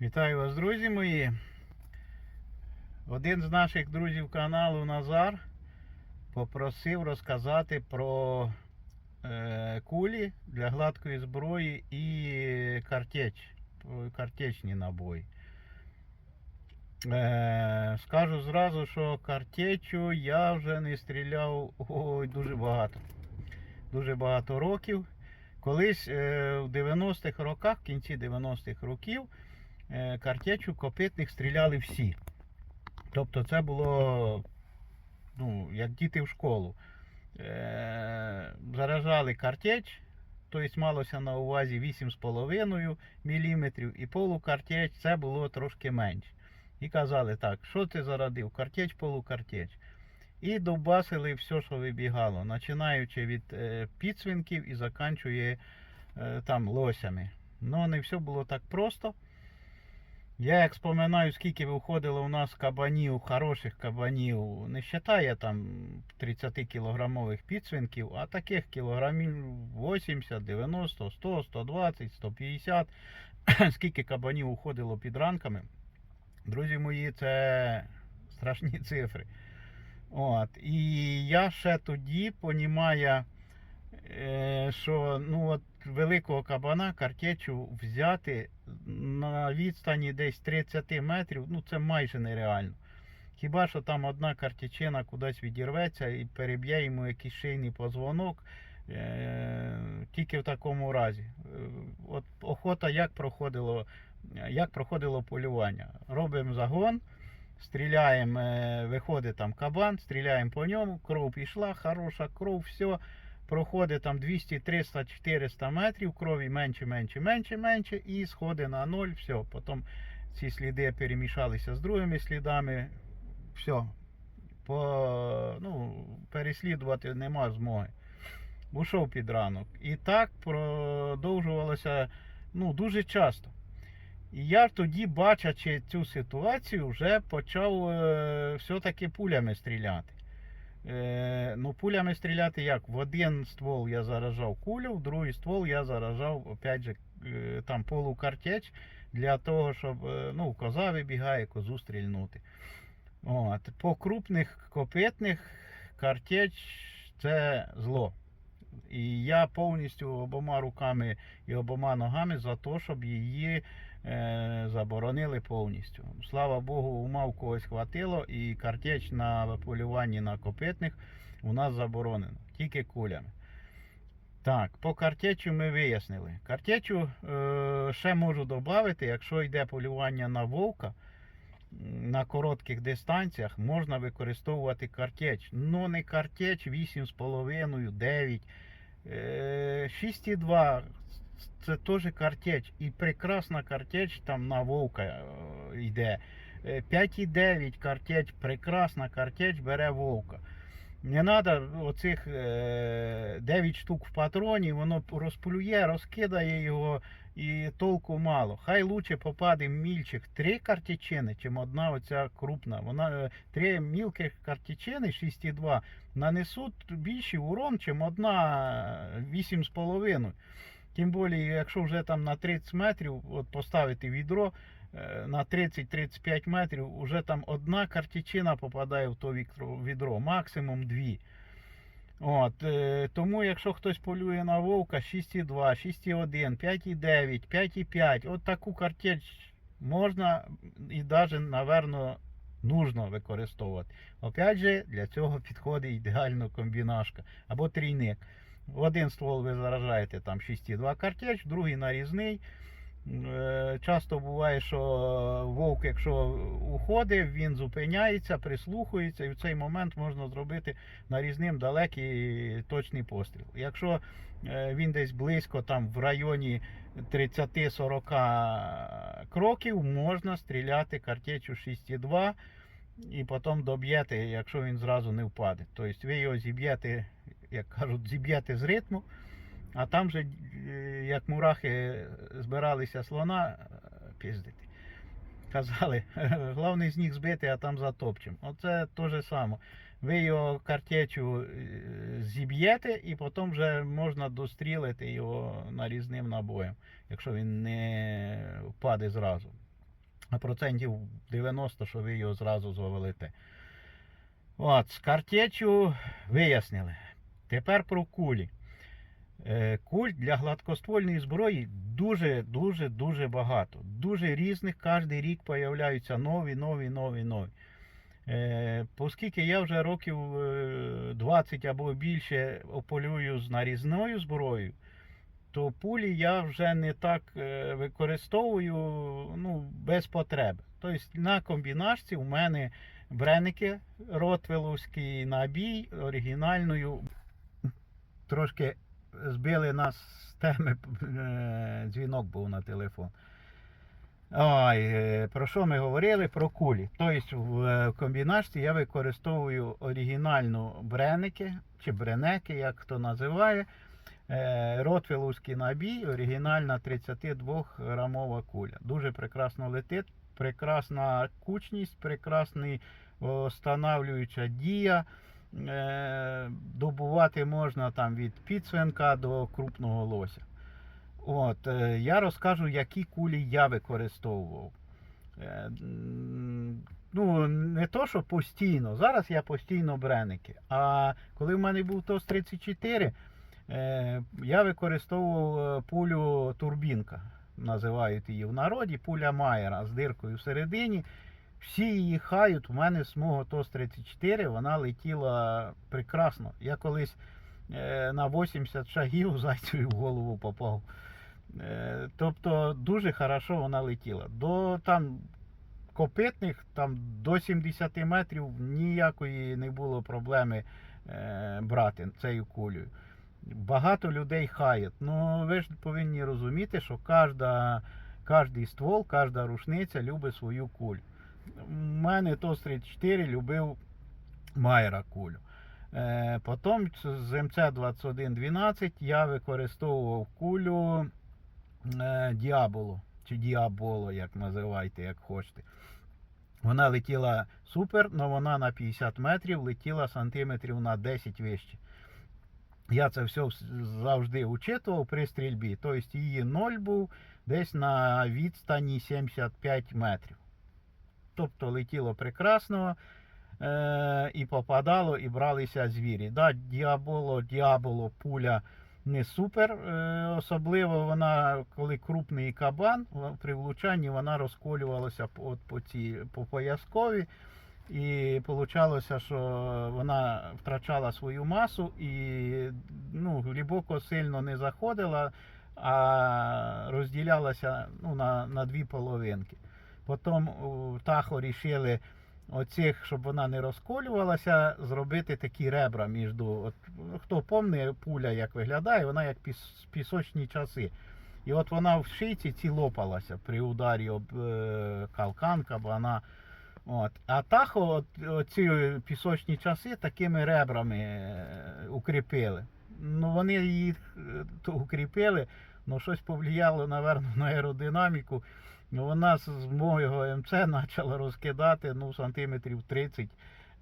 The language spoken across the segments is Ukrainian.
Вітаю вас, друзі мої. Один з наших друзів каналу Назар попросив розказати про е, кулі для гладкої зброї і картеч, картечні набої. Е, скажу зразу, що картечу я вже не стріляв ой, дуже багато. Дуже багато років. Колись е, в 90-х роках, в кінці 90-х років, картечу копитних стріляли всі. Тобто це було ну, як діти в школу. Е, заражали картеч, тобто малося на увазі 8,5 мм, і полукартеч це було трошки менше. І казали так, що ти зарадив? Картеч, полукартеч. І довбасили все, що вибігало, починаючи від е, підсвинків і заканчує е, там лосями. Ну, не все було так просто. Я як споминаю, скільки виходило у нас кабанів, хороших кабанів, не вважає там 30 кілограмових підсвинків, а таких кілограмів 80, 90, 100, 120, 150. Скільки кабанів уходило під ранками. Друзі мої, це страшні цифри. От. І я ще тоді понімаю, е, що ну, от, великого кабана картечу взяти на відстані десь 30 метрів, ну це майже нереально. Хіба що там одна картечина кудись відірветься і переб'є йому якийсь шийний позвонок. Е, тільки в такому разі. Е, От охота як проходило, як проходило полювання. Робимо загон, стріляємо, е, виходить там кабан, стріляємо по ньому, кров пішла, хороша кров, все. Проходить там 200, 300, 400 метрів, крові менше, менше, менше, менше, і сходить на ноль, все. Потім ці сліди перемішалися з другими слідами. Все. По, ну, переслідувати нема змоги. Ушов під ранок. І так продовжувалося ну, дуже часто. І я тоді, бачачи цю ситуацію, вже почав е, все-таки пулями стріляти. Е, ну, пулями стріляти як? В один ствол я заражав кулю, в другий ствол я заражав, опять же, е, там полукартеч для того, щоб е, ну, коза вибігає, козу стрільнути. От. По крупних копитних картеч це зло. І я повністю обома руками і обома ногами за те, щоб її е, заборонили повністю. Слава Богу, ума в когось хватило, і картеч на полюванні на копитних у нас заборонено, тільки кулями. Так, по картечу ми вияснили. Картечу е, ще можу додати, якщо йде полювання на вовка, на коротких дистанціях можна використовувати картеч. Ну не картеч 8,5, 9. Е, 6,2 це теж картеч. І прекрасна картеч там на вовка е, йде. Е, 5,9 картеч, прекрасна картеч бере вовка. Не треба оцих е, 9 штук в патроні, воно розплює, розкидає його і толку мало. Хай лучше попаде мільчих три картечини, чим одна оця крупна. Вона е, три мілких картечини 6,2 нанесуть більший урон, чим одна 8,5. Тим більше, якщо вже там на 30 метрів от поставити відро е, на 30-35 метрів, вже там одна картечина попадає в то відро, максимум дві. От, е, тому якщо хтось полює на вовка 6,2, 6,1, 5,9, 5,5, от таку картеч можна і навіть, напевно, нужно використовувати. Опять же, для цього підходить ідеально комбінашка або трійник. В один ствол ви заражаєте там 6,2 картеч, другий нарізний. Е, Часто буває, що вовк, якщо уходить, він зупиняється, прислухається, і в цей момент можна зробити нарізним далекий точний постріл. Якщо е, він десь близько, там в районі 30-40 кроків, можна стріляти картечу 6,2 і потім доб'єте, якщо він зразу не впаде. Тобто ви його зіб'єте, як кажуть, зіб'єте з ритму. А там же, е, як мурахи збиралися слона е, піздити. Казали, головне з них збити, а там затопчем. Оце те же саме. Ви його картечу е, зіб'єте і потім вже можна дострілити його нарізним набоєм, якщо він не впаде зразу. а процентів 90, що ви його зразу завалите. От, з картечю вияснили. Тепер про кулі. Е, Куль для гладкоствольної зброї дуже, дуже, багато. Дуже різних, кожен рік появляються нові, нові, нові, нові. Е, Оскільки я вже років е, 20 або більше ополюю з нарізною зброєю, то пулі я вже не так е, використовую ну, без потреби. Тобто на комбінашці у мене бреники ротвеловський набій оригінальною. Трошки збили нас з теми, е, дзвінок був на телефон. Ой, е, про що ми говорили? Про кулі. Тобто в е, комбінашці я використовую оригінальну бреники чи бренеки, як хто називає. Ротвеловський набій, оригінальна 32 грамова куля. Дуже прекрасно летить, прекрасна кучність, прекрасний останавлююча дія. Е, Добувати можна там від підсвинка до крупного лося. От, е, я розкажу, які кулі я використовував. Е, Ну, не то, що постійно. Зараз я постійно бреники. А коли в мене був ТОС 34, е, я використовував пулю турбінка. Називають її в народі, пуля Майера з диркою всередині. Всі її хають. У мене з мого ТОС 34 вона летіла прекрасно. Я колись е, на 80 шагів зайцю в голову попав. Е, Тобто дуже хорошо вона летіла. До там копитних там до 70 метрів ніякої не було проблеми е, брати цією кулею. Багато людей хаять. Ну ви ж повинні розуміти, що кожна, кожний ствол, кожна рушниця любить свою кулю. У мене ТОС 34 любив Майера кулю. Е, потім з МЦ 2112 я використовував кулю е, Діаболо, чи Діаболо, як називайте, як хочете. Вона летіла супер, але вона на 50 метрів летіла сантиметрів на 10 вище. Я це все завжди учитував при стрільбі. Тобто її 0 був десь на відстані 75 метрів. Тобто летіло прекрасно е- і попадало, і бралися звірі. Да, діаболо, діаболо, пуля не супер. Е- особливо вона, коли крупний кабан, при влучанні вона розколювалася от по, ці, по пояскові. І получалося, що вона втрачала свою масу і ну, глибоко сильно не заходила, а розділялася ну, на, на дві половинки. Потім у Тахо рішили оцих, щоб вона не розколювалася, зробити такі ребра між. От, хто пам'ятає, пуля як виглядає, вона як піс, пісочні часи. І от вона в шийці ці лопалася при ударі об е, калкан, кабана. От. А Тахо от, ці пісочні часи такими ребрами е, укріпили. Ну вони їх е, то укріпили, але щось повлияло, напевно, на аеродинаміку. Ну, вона з мого МЦ почала розкидати ну, сантиметрів 30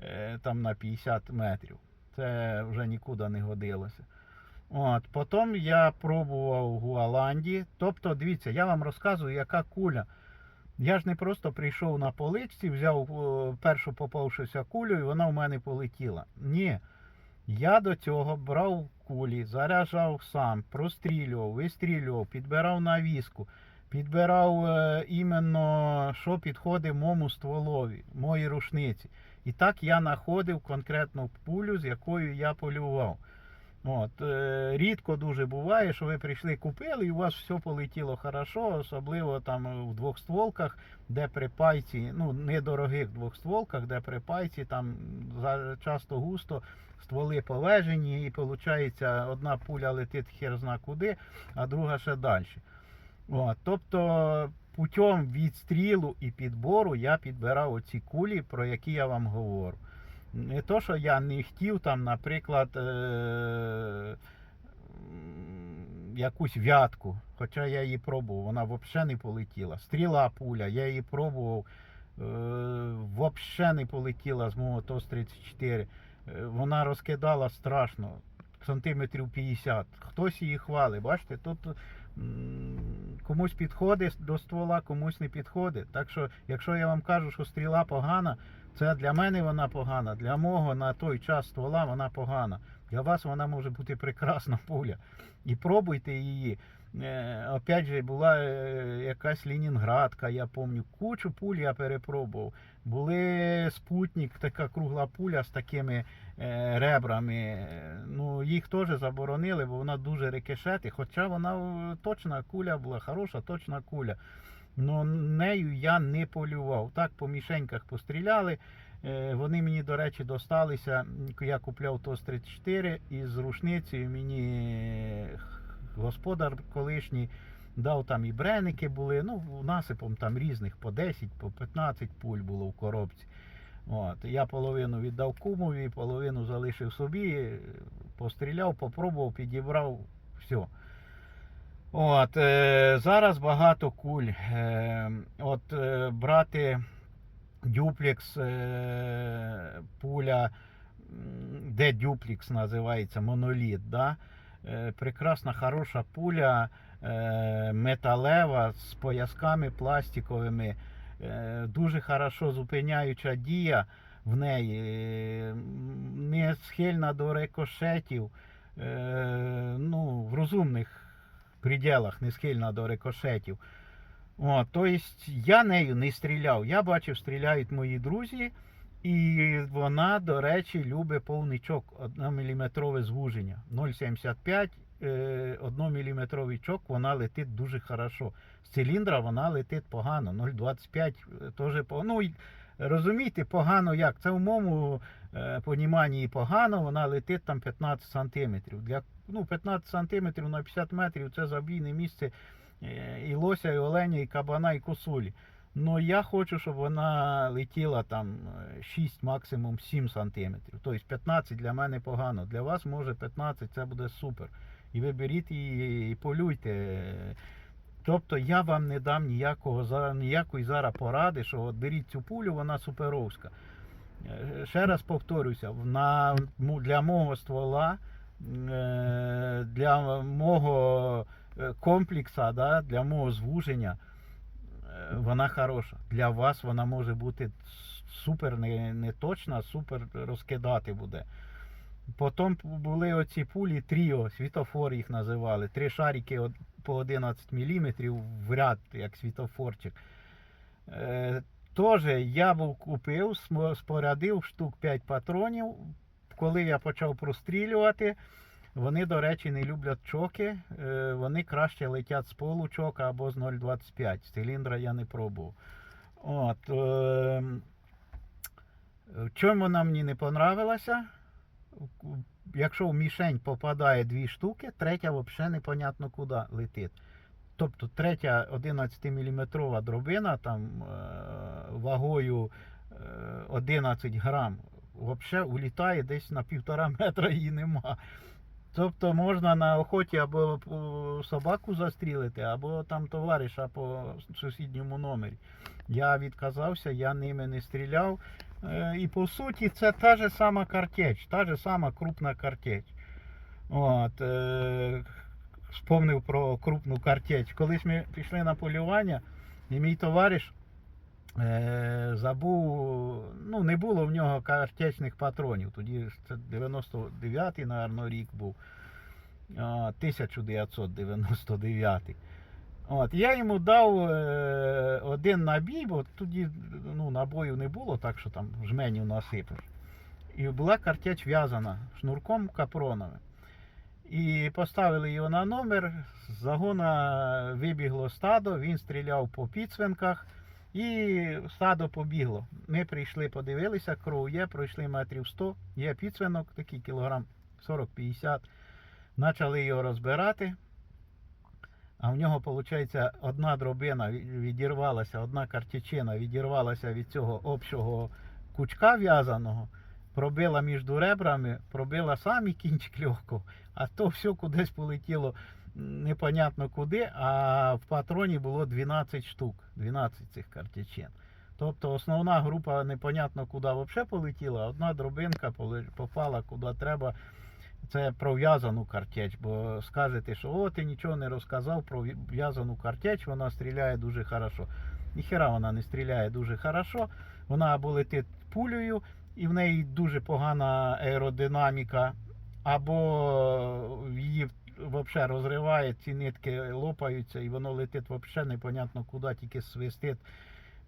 е, там, на 50 метрів. Це вже нікуди не годилося. От, потім я пробував в Гуаланді. Тобто, дивіться, я вам розказую, яка куля. Я ж не просто прийшов на поличці, взяв першу попавшуся кулю, і вона в мене полетіла. Ні. Я до цього брав кулі, заряджав сам, прострілював, вистрілював, підбирав навіску, підбирав е, іменно, що підходить моєму стволові, моїй рушниці. І так я знаходив конкретну пулю, з якою я полював. От, е, рідко дуже буває, що ви прийшли, купили, і у вас все полетіло хорошо, особливо там в двохстволках, де при пайці, ну недорогих двохстволках, де при пайці там часто густо стволи повежені, і виходить, одна пуля летить хер зна куди, а друга ще далі. От, тобто путем відстрілу і підбору я підбирав оці кулі, про які я вам говорю. Не то, що я не хотів там, наприклад, е- якусь в'ятку, хоча я її пробував, вона взагалі не полетіла. Стріла пуля, я її пробував, е- взагалі не полетіла з мого ТОС-34. Е, Вона розкидала страшно, сантиметрів 50. Хтось її хвалить. Бачите, тут комусь підходить до ствола, комусь не підходить. Так що, якщо я вам кажу, що стріла погана, це для мене вона погана, для мого на той час ствола вона погана. Для вас вона може бути прекрасна пуля. І пробуйте її. Е, Опять же, була е, якась Ленінградка, я пам'ятаю. Кучу пуль я перепробував. Були спутник, така кругла пуля з такими е, ребрами. Ну, їх теж заборонили, бо вона дуже рикошетить. Хоча вона точна куля була, хороша, точна куля. Ну, нею я не полював. Так, по мішеньках постріляли. Вони мені, до речі, досталися. Я купляв ТОС-34 і з рушницею мені господар колишній дав там і бреники були. Ну, насипом там різних по 10, по 15 пуль було в коробці. От. Я половину віддав кумові, половину залишив собі, постріляв, попробував, підібрав, все. От, е, зараз багато куль. Е, от е, брати дюплекс, е, пуля, де дюплекс називається, моноліт. Да? Е, прекрасна, хороша пуля, е, металева з поясками пластиковими. Е, дуже хорошо зупиняюча дія в неї, не схильна до рикошетів. Ну, в розумних пределах не схильна до рикошетів. Тобто я нею не стріляв. Я бачив, стріляють мої друзі, і вона, до речі, любить повничок 1-мм звуження. 0,75 е, 1-мм чок, вона летить дуже хорошо. З циліндра вона летить погано. 0,25 е, теж погано. Ну, розумієте, погано як? Це в моєму е, погано, вона летить там 15 сантиметрів. Для, ну, 15 сантиметрів на 50 метрів це забійне місце е, і лося, і оленя, і кабана, і косулі. Ну я хочу, щоб вона летіла там е, 6, максимум 7 сантиметрів. Тобто 15 для мене погано. Для вас може 15, це буде супер. І ви беріть її і полюйте. Тобто я вам не дам ніякого ніякої зараз поради, що от беріть цю пулю, вона суперовська. Е, Ще раз повторюся, на, для мого ствола, е, для мого е, комплекса, да, для мого звуження, е, вона хороша. Для вас вона може бути супер не, не супер розкидати буде. Потім були оці пулі тріо, світофор їх називали. Три шарики по 11 мм в ряд, як світофорчик. Е, Теж я був купив, спорядив штук 5 патронів. Коли я почав прострілювати, вони, до речі, не люблять чоки. Е, Вони краще летять з получока або з 0,25. З циліндра я не пробував. От, е, в чому вона мені не понравилася? Якщо в мішень попадає дві штуки, третя взагалі непонятно куди летить. Тобто третя 11-мм дробина там е, вагою е, 11 грам, взагалі улітає десь на півтора метра її нема. Тобто можна на охоті або собаку застрілити, або там товариша по сусідньому номері. Я відказався, я ними не стріляв. Е, І по суті це та же сама картеч, та же сама крупна картеч. От, е, Вспомнив про крупну картеч. Колись ми пішли на полювання, і мій товариш забув, ну не було в нього картечних патронів. Тоді це 99-й, напевно, рік був. 1999. От, я йому дав е, один набій, бо тоді ну, набоїв не було, так що там жменів насипав. І була картеч в'язана шнурком капроновим. І поставили його на номер, з загона вибігло стадо, він стріляв по підсвинках і стадо побігло. Ми прийшли, подивилися, кров є, пройшли метрів 100, є підсвинок, такий кілограм 40-50. Почали його розбирати. А в нього, виходить, одна дробина відірвалася, одна картечина відірвалася від цього общого кучка в'язаного, пробила між ребрами, пробила самі кінчик легко, а то все кудись полетіло непонятно куди, а в патроні було 12 штук, 12 цих картечин. Тобто основна група непонятно куди взагалі полетіла, одна дробинка попала куди треба. Це про в'язану картеч, бо скажете, що о, ти нічого не розказав про в'язану картеч, вона стріляє дуже хорошо. Ніхера вона не стріляє дуже хорошо. Вона або летить пулею, і в неї дуже погана аеродинаміка, або її взагалі розриває, ці нитки лопаються, і воно летить взагалі непонятно куди, тільки свистить.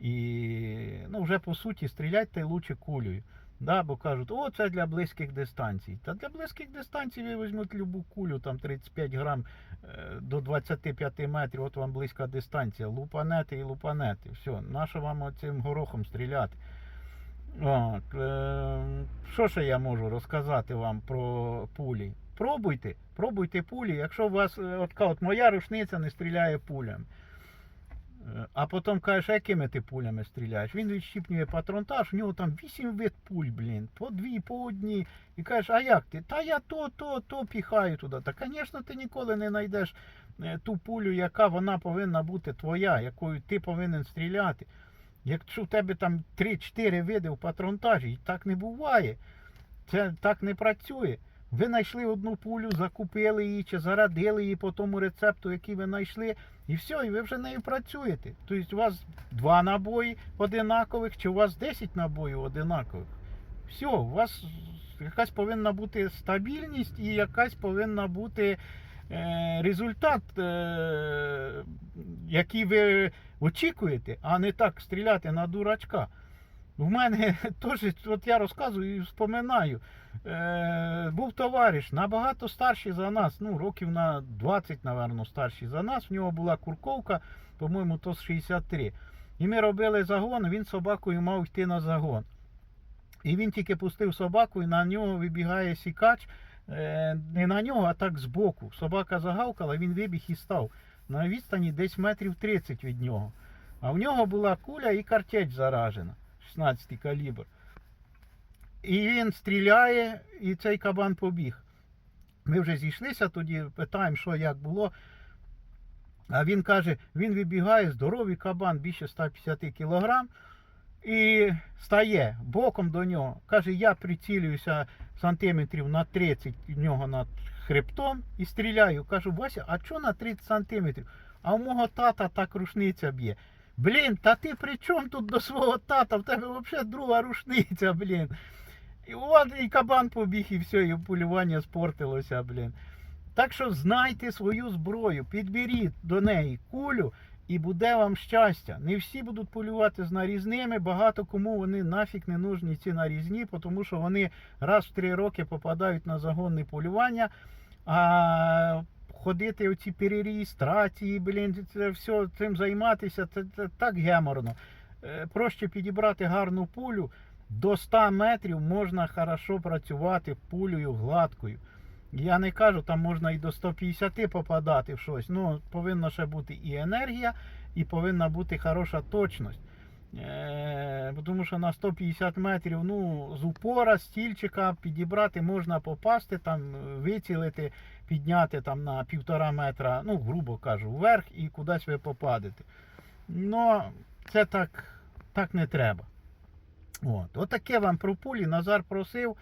І ну, вже по суті стріляйте лучше кулею. Да, бо кажуть, о, це для близьких дистанцій. Та для близьких дистанцій ви візьмуть любу кулю, там 35 грам е, до 25 метрів, от вам близька дистанція. Лупанети і лупанети. Все, нащо вам цим горохом стріляти? Е, що ще я можу розказати вам про пулі? Пробуйте, пробуйте пулі. Якщо у вас е, от, от моя рушниця не стріляє пулями. Е, А потім кажеш, якими ти пулями стріляєш? Він відщіпнює патронтаж, у нього там 8 вид пуль, блін, по дві, по одній. І кажеш, а як ти? Та я то, то, то піхаю туди. Та, звісно, ти ніколи не знайдеш е, ту пулю, яка вона повинна бути твоя, якою ти повинен стріляти. Якщо в тебе там 3-4 види в патронтажі, так не буває. Це так не працює. Ви знайшли одну пулю, закупили її чи зарадили її по тому рецепту, який ви знайшли, і все, і ви вже нею працюєте. Тобто у вас два набої одинакових, чи у вас 10 набоїв одинакових. Все, у вас якась повинна бути стабільність і якась повинна бути е, результат, е, який ви очікуєте, а не так стріляти на дурачка. У мене теж, от я розказую і вспоминаю. Е, був товариш набагато старший за нас, ну, років на 20, напевно, старший за нас. В нього була курковка, по-моєму, то з 63. І ми робили загон, він собакою мав йти на загон. І він тільки пустив собаку, і на нього вибігає сікач. Е, не на нього, а так збоку. Собака загавкала, він вибіг і став на відстані десь метрів 30 від нього. А в нього була куля і картеч заражена, 16 калібр. І він стріляє, і цей кабан побіг. Ми вже зійшлися тоді, питаємо, що як було. А він каже, він вибігає, здоровий кабан, більше 150 кілограм, і стає боком до нього. Каже, я прицілююся сантиметрів на 30 в нього над хребтом і стріляю. Кажу, Вася, а що на 30 сантиметрів? А у мого тата так рушниця б'є. Блін, та ти при чому тут до свого тата? В тебе взагалі друга рушниця, блін. І от і кабан побіг, і все, і полювання спортилося, блін. Так що знайте свою зброю, підберіть до неї кулю, і буде вам щастя. Не всі будуть полювати з нарізними, багато кому вони нафіг не нужні ці нарізні, тому що вони раз в три роки попадають на загонне полювання. А ходити оці перереєстрації, блін, це все цим займатися, це, це так геморно. Е, Проще підібрати гарну пулю. До 100 метрів можна хорошо працювати пулею гладкою. Я не кажу, там можна і до 150 попадати в щось. Ну, повинна ще бути і енергія, і повинна бути хороша точність. Е, тому що на 150 метрів ну, з упора, стільчика підібрати можна попасти, там, вицілити, підняти там, на півтора метра, ну, грубо кажу, вверх і кудись ви попадете. Ну, це так, так не треба. От. Отаке вам про пулі. Назар просив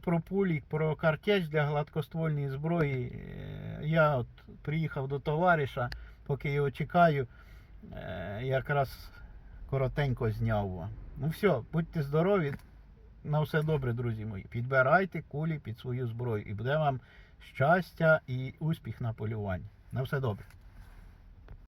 про пулі, про картеч для гладкоствольної зброї. Е, Я от приїхав до товариша, поки його чекаю, е, якраз коротенько зняв вам. Ну все, будьте здорові. На все добре, друзі мої. Підбирайте кулі під свою зброю і буде вам щастя і успіх на полюванні. На все добре.